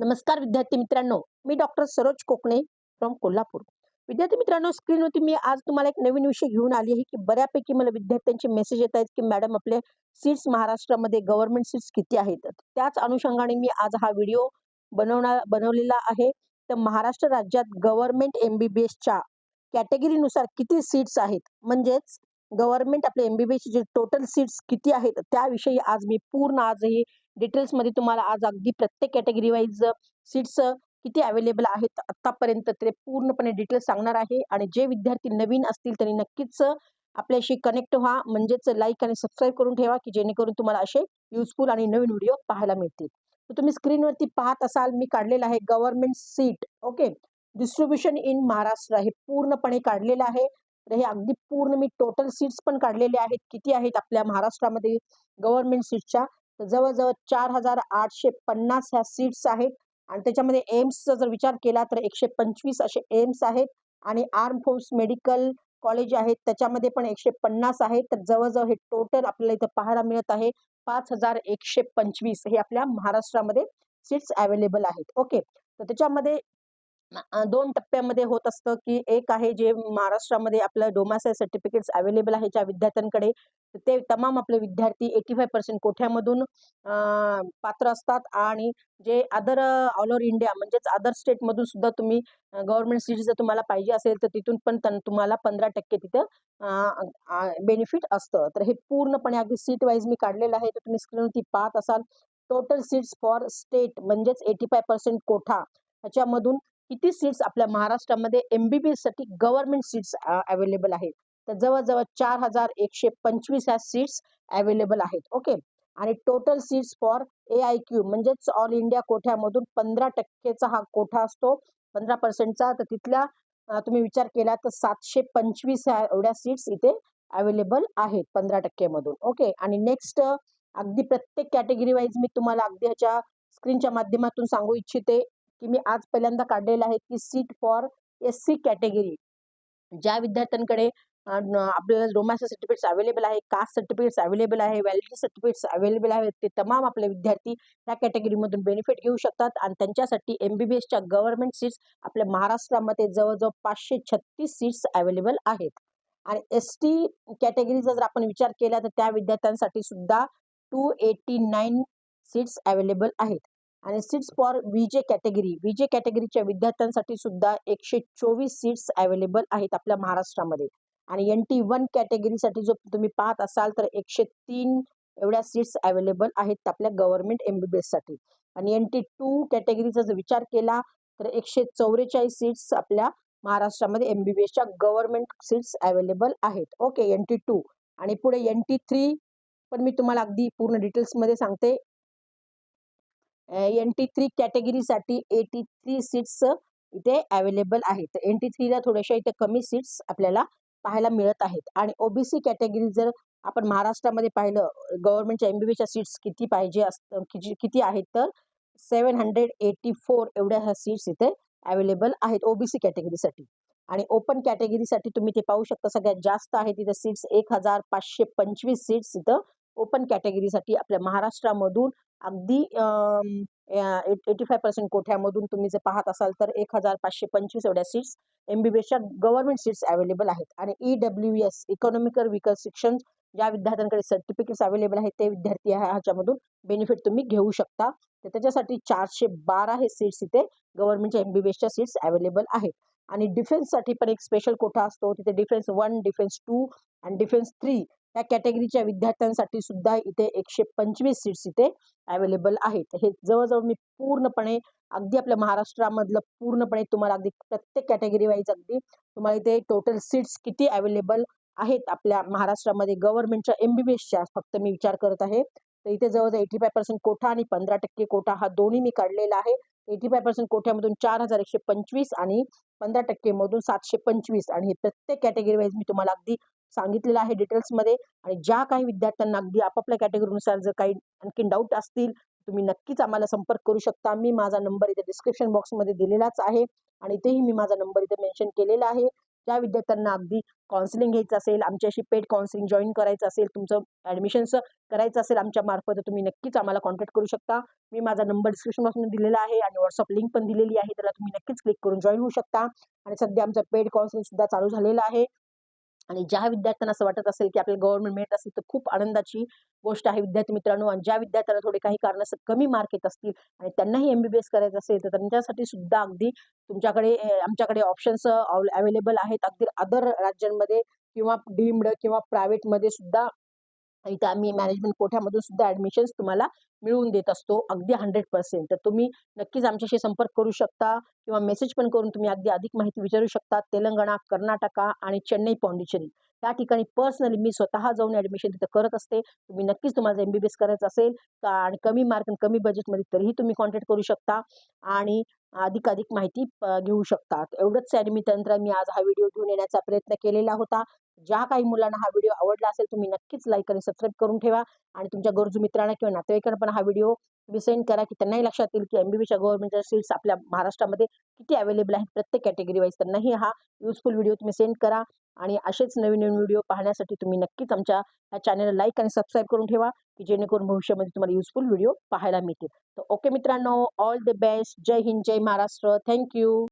नमस्कार विद्यार्थी मित्रांनो मी डॉक्टर सरोज कोकणे फ्रॉम कोल्हापूर. विद्यार्थी मित्रांनो स्क्रीनवरती मी आज तुम्हाला एक नवीन विषय घेऊन आली आहे की बऱ्यापैकी मला विद्यार्थ्यांचे मेसेज येत आहेत की मॅडम आपले सीट्स महाराष्ट्रामध्ये गव्हर्नमेंट सीट्स किती आहेत? त्याच अनुषंगाने मी आज हा व्हिडिओ बनवणार बनवलेला आहे. तर महाराष्ट्र राज्यात गव्हर्नमेंट एम बी बी एसच्या कॅटेगरीनुसार किती सीट्स आहेत? म्हणजेच गव्हर्नमेंट आपले एम बी बी एसचे जे टोटल सीट्स किती आहेत? त्याविषयी आज मी पूर्ण आजही डिटेल्समध्ये तुम्हाला आज अगदी प्रत्येक कॅटेगरी वाईज सीट्स किती अवेलेबल आहेत आत्तापर्यंत ते पूर्णपणे डिटेल्स सांगणार आहे. आणि जे विद्यार्थी नवीन असतील त्यांनी नक्कीच आपल्याशी कनेक्ट व्हा. म्हणजेच लाईक आणि सबस्क्राईब करून ठेवा की जेणेकरून तुम्हाला असे युजफुल आणि नवीन व्हिडिओ पाहायला मिळतील. तर तुम्ही स्क्रीनवरती पाहत असाल मी काढलेलं आहे government seat okay distribution in Maharashtra हे पूर्णपणे काढलेलं आहे. तर हे अगदी पूर्ण मी टोटल सीट्स पण काढलेले आहेत. किती आहेत आपल्या महाराष्ट्रामध्ये गव्हर्नमेंट सीटच्या तर जवळजवळ चार हजार आठशे पन्नास ह्या सीट्स आहेत. आणि त्याच्यामध्ये एम्सचा जर विचार केला तर एकशे पंचवीस असे एम्स आहेत. आणि आर्म फोर्स मेडिकल कॉलेज आहेत. त्याच्यामध्ये पण एकशे पन्नास आहेत. तर जवळजवळ हे टोटल आपल्याला इथं पाहायला मिळत आहे. पाच हजार एकशे पंचवीस हे आपल्या महाराष्ट्रामध्ये सीट्स अवेलेबल आहेत. ओके तर त्याच्यामध्ये दोन टप्प्यामध्ये होत असतं की एक आहे जे महाराष्ट्रामध्ये आपलं डोमासाय सर्टिफिकेट्स अवेलेबल आहे ज्या विद्यार्थ्यांकडे ते तमाम आपले विद्यार्थी एटी फाय पर्सेंट कोठ्यामधून पात्र असतात आणि जे अदर ऑल ओव्हर इंडिया म्हणजेच अदर स्टेटमधून सुद्धा तुम्ही गव्हर्नमेंट सीट जर तुम्हाला पाहिजे असेल तर तिथून पण तन- तुम्हाला पंधरा टक्के तिथं बेनिफिट असतं. तर हे पूर्णपणे अगदी सीट वाईज मी काढलेलं आहे. तर तुम्ही स्क्रीनवरती पाहत असाल टोटल सीट्स फॉर स्टेट म्हणजेच एटी फाय पर्सेंट कोठा ह्याच्यामधून किती सीट्स आपल्या महाराष्ट्रामध्ये एमबीबीएससाठी गव्हर्नमेंट सीट्स अवेलेबल आहेत. तर जवळजवळ चार हजार एकशे पंचवीस ह्या सीट्स अवेलेबल आहेत. ओके आणि total seats for A I Q म्हणजेच ऑल इंडिया कोठ्यामधून पंधरा टक्केचा हा कोठा असतो? पंधरा पर्सेंटचा तर तिथल्या तुम्ही विचार केला तर सातशे पंचवीस ह्या एवढ्या सीट्स इथे अवेलेबल आहेत पंधरा टक्केमधून. ओके आणि नेक्स्ट अगदी प्रत्येक कॅटेगरी वाईज मी तुम्हाला अगदी ह्याच्या स्क्रीनच्या माध्यमातून सांगू इच्छिते. की मी आज पहिल्यांदा काढलेलं आहे की seat for S C category. ज्या विद्यार्थ्यांकडे आपल्याला डोमॅस्टिक सर्टिफिकेट्स अवेलेबल आहे कास्ट सर्टिफिकेट्स अवेलेबल आहे व्हॅलिडिटी सर्टिफिकेट्स अवेलेबल आहेत ते तमाम आपले विद्यार्थी त्या कॅटेगरीमधून बेनिफिट घेऊ शकतात आणि त्यांच्यासाठी एम बी बी एसच्या गव्हर्नमेंट सीट्स आपल्या महाराष्ट्रामध्ये जवळजवळ पाचशे छत्तीस सीट्स अवेलेबल आहेत. आणि एस टी कॅटेगरीचा जर आपण विचार केला तर त्या विद्यार्थ्यांसाठी सुद्धा two eighty nine seats available आहेत. आणि seats for VJ category VJ कॅटेगरीच्या विद्यार्थ्यांसाठी सुद्धा एकशे चोवीस सीट्स अवेलेबल आहेत आपल्या महाराष्ट्रामध्ये. आणि एन टी वन कॅटेगरीसाठी जो तुम्ही पाहत असाल तर एकशे तीन एवढ्या सीट्स अवेलेबल आहेत आपल्या गव्हर्नमेंट बी एससाठी आणि एन टी टू कॅटेगरीचा जर विचार केला तर एकशे चौवेचाळीस सीट्स आपल्या महाराष्ट्रामध्ये एम बी बी एसच्या गव्हर्नमेंट सीट्स अवेलेबल आहेत. ओके एन टी टू आणि पुढे एन टी थ्री पण मी तुम्हाला अगदी पूर्ण डिटेल्समध्ये सांगते. एन टी थ्री कॅटेगरीसाठी एटी थ्री सीट्स इथे अवेलेबल आहेत. एन टी थ्रीला थोड्याशा इथे कमी सीट्स आपल्याला पाहायला मिळत आहेत. आणि ओबीसी कॅटेगरी जर आपण महाराष्ट्रामध्ये पाहिलं गव्हर्नमेंटच्या एमबीबीच्या सीट्स किती पाहिजे असतं किती किती आहेत तर सेवन हंड्रेड एटी फोर एवढ्या ह्या सीट्स इथे अवेलेबल आहेत ओबीसी कॅटेगरीसाठी आणि ओपन कॅटेगरीसाठी तुम्ही ते पाहू शकता सगळ्यात जास्त आहे तिथे सीट्स एक हजार पाचशे पंचवीस सीट्स इथं ओपन कॅटेगरीसाठी आपल्या महाराष्ट्रामधून अगदी एटी फाय पर्सेंट कोठ्यामधून तुम्ही जर पाहत असाल तर एक हजार पाचशे पंचवीस एवढ्या सीट्स एमबीबीएसच्या गव्हर्नमेंट सीट्स अवेलेबल आहेत. आणि ई डब्ल्यू एस इकॉनॉमिकल विकल शिक्षण ज्या विद्यार्थ्यांकडे सर्टिफिकेट्स अवेलेबल आहेत ते विद्यार्थी ह्याच्यामधून बेनिफिट तुम्ही घेऊ शकता. तर त्याच्यासाठी चारशे बारा हे सीट्स इथे गव्हर्नमेंटच्या एमबीबीएसच्या सीट्स अवेलेबल आहेत. आणि डिफेन्ससाठी पण एक स्पेशल कोठा असतो तिथे डिफेन्स वन डिफेन्स टू आणि डिफेन्स थ्री त्या कॅटेगरीच्या विद्यार्थ्यांसाठी सुद्धा इथे एकशे पंचवीस सीट्स इथे अवेलेबल आहेत. हे जवळजवळ मी पूर्णपणे अगदी आपल्या महाराष्ट्रामधलं पूर्णपणे तुम्हाला अगदी प्रत्येक कॅटेगरी वाईज अगदी तुम्हाला इथे टोटल सीट्स किती अवेलेबल आहेत आपल्या महाराष्ट्रामध्ये. गव्हर्नमेंटच्या एमबीबीएसच्या फक्त मी विचार करत आहे. तर इथे जवळजवळ एटी फाय पर्सेंट कोठा आणि पंधरा टक्के कोठा हा दोन्ही मी काढलेला आहे. एटी फाय पर्सेंट कोठ्यामधून चार हजार एकशे पंचवीस आणि पंधरा टक्के मधून सातशे पंचवीस आणि हे प्रत्येक कॅटेगरी वाईज मी तुम्हाला अगदी सांगितलेलं आहे डिटेल्समध्ये आणि ज्या काही विद्यार्थ्यांना अगदी आपापल्या कॅटेगरीनुसार जर काही आणखी डाऊट असतील तुम्ही नक्कीच आम्हाला संपर्क करू शकता. मी माझा नंबर इथे डिस्क्रिप्शन बॉक्समध्ये दिलेलाच आहे आणि इथेही मी माझा नंबर इथे मेन्शन केलेला आहे. ज्या विद्यार्थ्यांना अगदी काउन्सिलिंग घ्यायचं असेल आमच्याशी पेड काउन्सिलिंग जॉईन करायचं असेल तुमचं ॲडमिशनचं करायचं असेल आमच्या मार्फत तर तुम्ही नक्कीच आम्हाला कॉन्टॅक्ट करू शकता. मी माझा नंबर डिस्क्रिप्शन बॉक्समध्ये दिलेला आहे आणि व्हॉट्सअप लिंक पण दिलेली आहे त्याला तुम्ही नक्कीच क्लिक करून जॉईन होऊ शकता. आणि सध्या आमचं पेड काउन्सिलिंग सुद्धा चालू झालेलं आहे. आणि ज्या विद्यार्थ्यांना असं वाटत असेल की आपल्याला गव्हर्नमेंट मिळत असेल तर खूप आनंदाची गोष्ट आहे विद्यार्थी मित्रांनो. आणि ज्या विद्यार्थ्यांना थोडे काही कारणास्तव कमी मार्क येत असतील आणि त्यांनाही एम बी बी एस करायचं असेल तर त्यांच्यासाठी सुद्धा अगदी तुमच्याकडे आमच्याकडे ऑप्शन्स अवेलेबल आहेत. अगदी अदर राज्यांमध्ये किंवा डीम्ड किंवा प्रायव्हेटमध्ये सुद्धा इथं आम्ही मॅनेजमेंट कोठ्यामधून सुद्धा ॲडमिशन्स तुम्हाला मिळवून देत असतो. अगदी हंड्रेड पर्सेंट तर तुम्ही नक्कीच आमच्याशी संपर्क करू शकता किंवा मेसेज पण करून तुम्ही अगदी अधिक माहिती विचारू शकता. तेलंगणा कर्नाटका आणि चेन्नई पॉंडिचेरी त्या ठिकाणी पर्सनली मी स्वतः जाऊन ॲडमिशन तिथं करत असते. तुम्ही नक्कीच तुम्हाला एम बी बी एस करायचं असेल तर आणि कमी मार्क आणि कमी बजेटमध्ये तरीही तुम्ही कॉन्टॅक्ट करू शकता आणि अधिकाधिक माहिती घेऊ शकता. एवढंच ॲडमिटनंतर मी आज हा व्हिडिओ घेऊन येण्याचा प्रयत्न केलेला होता. ज्या काही मुलांना हा व्हिडिओ आवडला असेल तुम्ही नक्कीच लाईक आणि सबस्क्राईब करून ठेवा. आणि तुमच्या गरजू मित्रांना किंवा नातेवाईकांना पण हा व्हिडिओ तुम्ही सेंड करा की त्यांनाही लक्षात येईल की एम बी बीच्या गव्हर्नमेंटच्या सीट्स आपल्या महाराष्ट्रामध्ये किती अवेलेबल आहेत प्रत्येक कॅटेगरी वाईज त्यांनाही हा युजफुल व्हिडिओ तुम्ही सेंड करा. आणि असेच नवीन नवीन व्हिडिओ पाहण्यासाठी तुम्ही नक्कीच आमच्या ह्या चॅनलला लाईक आणि सबस्क्राईब करून ठेवा की जेणेकरून भविष्यामध्ये तुम्हाला युजफुल व्हिडिओ पाहायला मिळतील. तर ओके मित्रांनो ऑल द बेस्ट जय हिंद जय महाराष्ट्र. Thank you